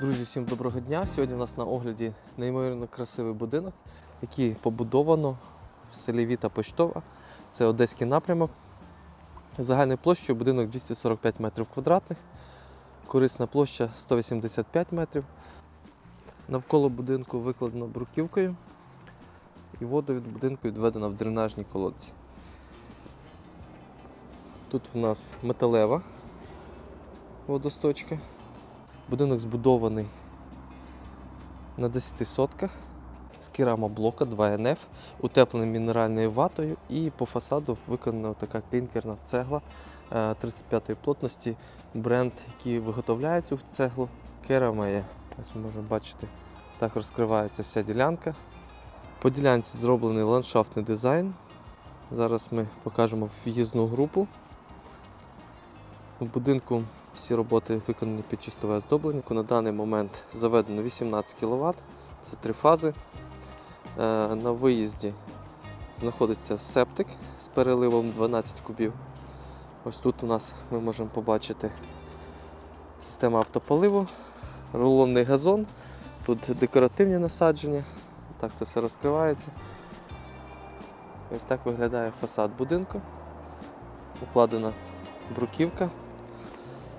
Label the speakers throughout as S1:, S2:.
S1: Друзі, всім доброго дня. Сьогодні у нас на огляді неймовірно красивий будинок, який побудовано в селі Віта Поштова. Це Одеський напрямок. Загальною площею будинок 245 метрів квадратних, корисна площа 185 метрів. Навколо будинку викладено бруківкою і воду від будинку відведена в дренажні колодці. Тут в нас металева водосточка. Будинок збудований на 10 сотках з керамоблока 2НФ, утеплений мінеральною ватою і по фасаду виконана така клінкерна цегла 35-ї плотності. Бренд, який виготовляє цю цеглу, Керамея. Ось можемо бачити, так розкривається вся ділянка. По ділянці зроблений ландшафтний дизайн. Зараз ми покажемо в'їзну групу. У будинку всі роботи виконані під чистове оздоблення. На даний момент заведено 18 кВт, це три фази. Е, На виїзді знаходиться септик з переливом 12 кубів. Ось тут у нас ми можемо побачити система автополиву, рулонний газон, тут декоративні насадження. Так це все розкривається. Ось так виглядає фасад будинку. Укладена бруківка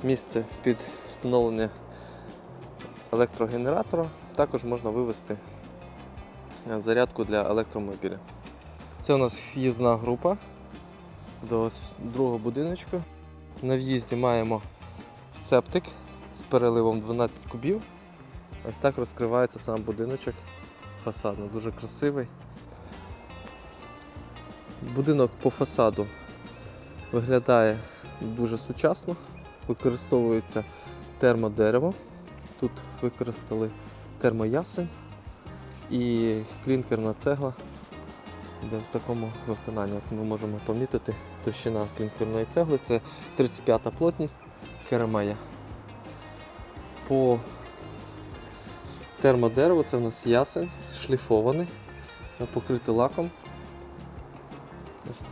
S1: місце під встановлення електрогенератора. Також можна вивести зарядку для електромобіля. Це у нас в'їзна група до другого будиночку. На в'їзді маємо септик з переливом 12 кубів. Ось так розкривається сам будиночок фасадно, дуже красивий. Будинок по фасаду виглядає дуже сучасно використовується термодерево. Тут використали термоясень і клінкерна цегла, де в такому виконанні От ми можемо помітити товщина клінкерної цегли це 35-та плотність керамея. По термодереву це у нас ясень, шліфований, покритий лаком.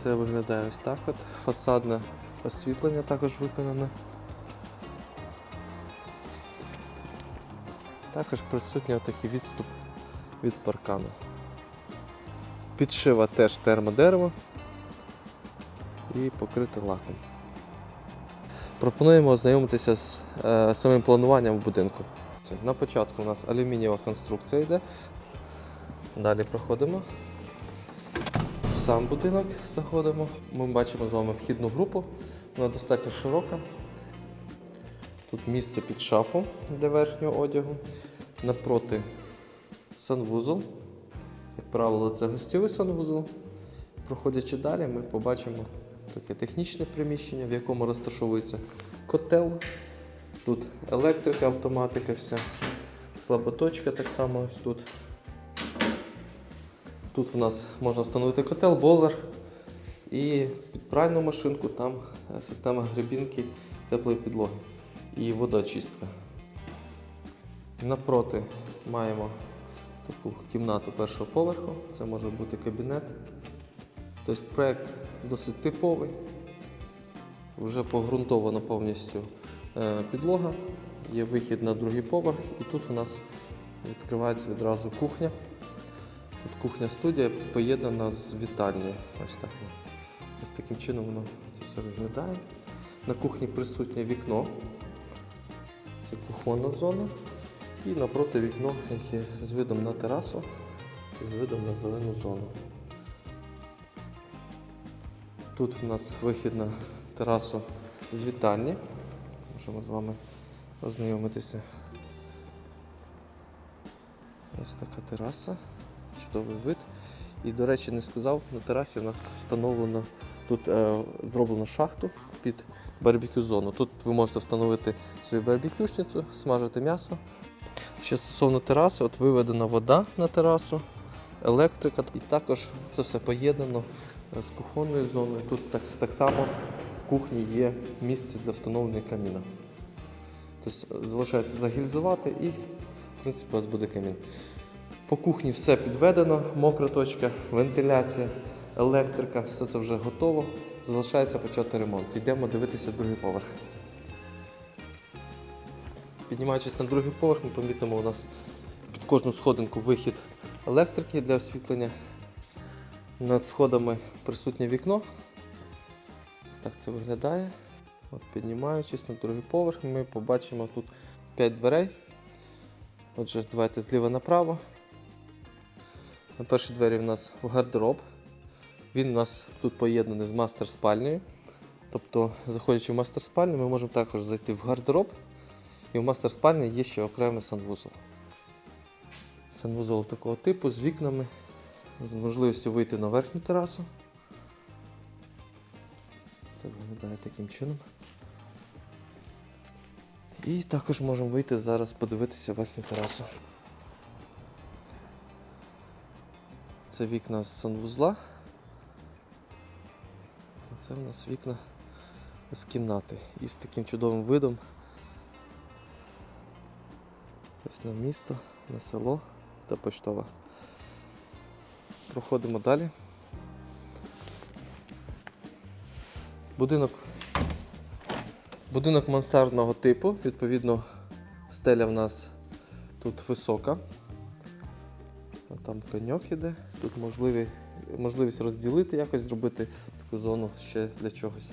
S1: Це виглядає ось так. от. Фасадне освітлення також виконане. Також присутній отакий відступ від паркану. Підшива теж термодерево і покрите лаком. Пропонуємо ознайомитися з е, самим плануванням в будинку. На початку у нас алюмінієва конструкція йде. Далі проходимо. В сам будинок заходимо. Ми бачимо з вами вхідну групу. Вона достатньо широка. Тут місце під шафу для верхнього одягу. Напроти санвузол. Як правило, це гостєвий санвузол. Проходячи далі, ми побачимо таке технічне приміщення, в якому розташовується котел. Тут електрика, автоматика, вся. Слаботочка так само ось тут. Тут в нас можна встановити котел, бойлер і під пральну машинку там система грибінки теплої підлоги і водоочистка. Напроти маємо таку кімнату першого поверху, це може бути кабінет. Тобто проєкт досить типовий, вже погрунтована повністю е, підлога, є вихід на другий поверх, і тут у нас відкривається відразу кухня. Тут кухня-студія поєднана з вітальнею. Ось так. Ось таким чином воно це все виглядає. На кухні присутнє вікно. Це кухонна зона. І напроти вікно, яке з видом на терасу, з видом на зелену зону. Тут в нас вихід на терасу з вітальні. Можемо з вами ознайомитися. Ось така тераса, чудовий вид. І, до речі, не сказав, на терасі у нас встановлено тут е, зроблено шахту під барбекю зону. Тут ви можете встановити свою барбекюшницю, смажити м'ясо. Ще стосовно тераси, от виведена вода на терасу, електрика, і також це все поєднано з кухонною зоною. Тут так, так само в кухні є місце для встановлення каміна. Тобто залишається загільзувати і, в принципі, у вас буде камін. По кухні все підведено, мокра точка, вентиляція, електрика, все це вже готово. Залишається почати ремонт. Йдемо дивитися другий поверх. Піднімаючись на другий поверх, ми помітимо у нас під кожну сходинку вихід електрики для освітлення. Над сходами присутнє вікно. Ось так це виглядає. От піднімаючись на другий поверх, ми побачимо тут 5 дверей. Отже, давайте зліва направо. На першій двері в нас гардероб. Він у нас тут поєднаний з мастер спальнею. Тобто, заходячи в мастер спальню, ми можемо також зайти в гардероб. І в мастер спальні є ще окремий санвузол. Санвузол такого типу з вікнами, з можливістю вийти на верхню терасу. Це виглядає таким чином. І також можемо вийти зараз подивитися верхню терасу. Це вікна з санвузла. Це в нас вікна з кімнати. І з таким чудовим видом. Ось на місто, на село та поштова. Проходимо далі. Будинок. Будинок мансардного типу, відповідно, стеля в нас тут висока. А Там пеньок іде. Тут можливі, можливість розділити, якось зробити таку зону ще для чогось.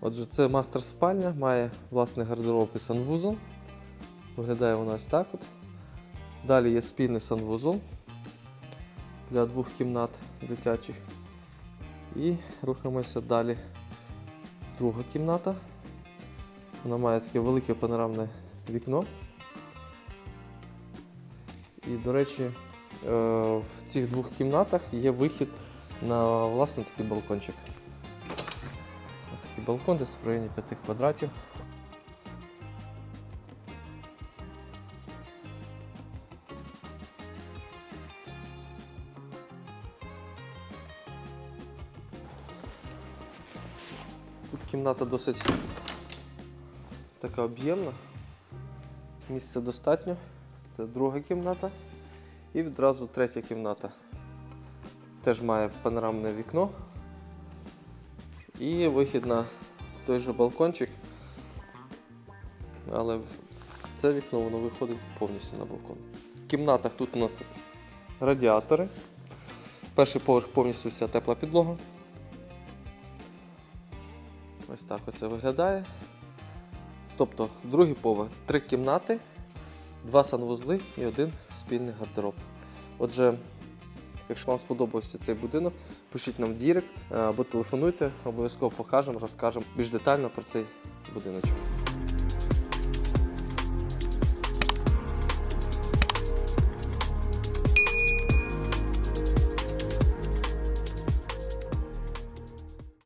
S1: Отже, це мастер спальня, має власний гардероб і санвузол. Виглядає вона ось так от. Далі є спільний санвузол для двох кімнат дитячих. І рухаємося далі. Друга кімната. Вона має таке велике панорамне вікно. І, до речі, в цих двох кімнатах є вихід на власне такий балкончик. Такий балкон десь в районі 5 квадратів. Тут кімната досить така об'ємна. Місця достатньо. Це друга кімната. І відразу третя кімната. Теж має панорамне вікно. І вихід на той же балкончик. Але це вікно воно виходить повністю на балкон. В кімнатах тут у нас радіатори. Перший поверх повністю вся тепла підлога. Ось так оце виглядає. Тобто, другий поверх, три кімнати, два санвузли і один спільний гардероб. Отже, якщо вам сподобався цей будинок, пишіть нам в Дірект або телефонуйте, обов'язково покажемо, розкажемо більш детально про цей будиночок.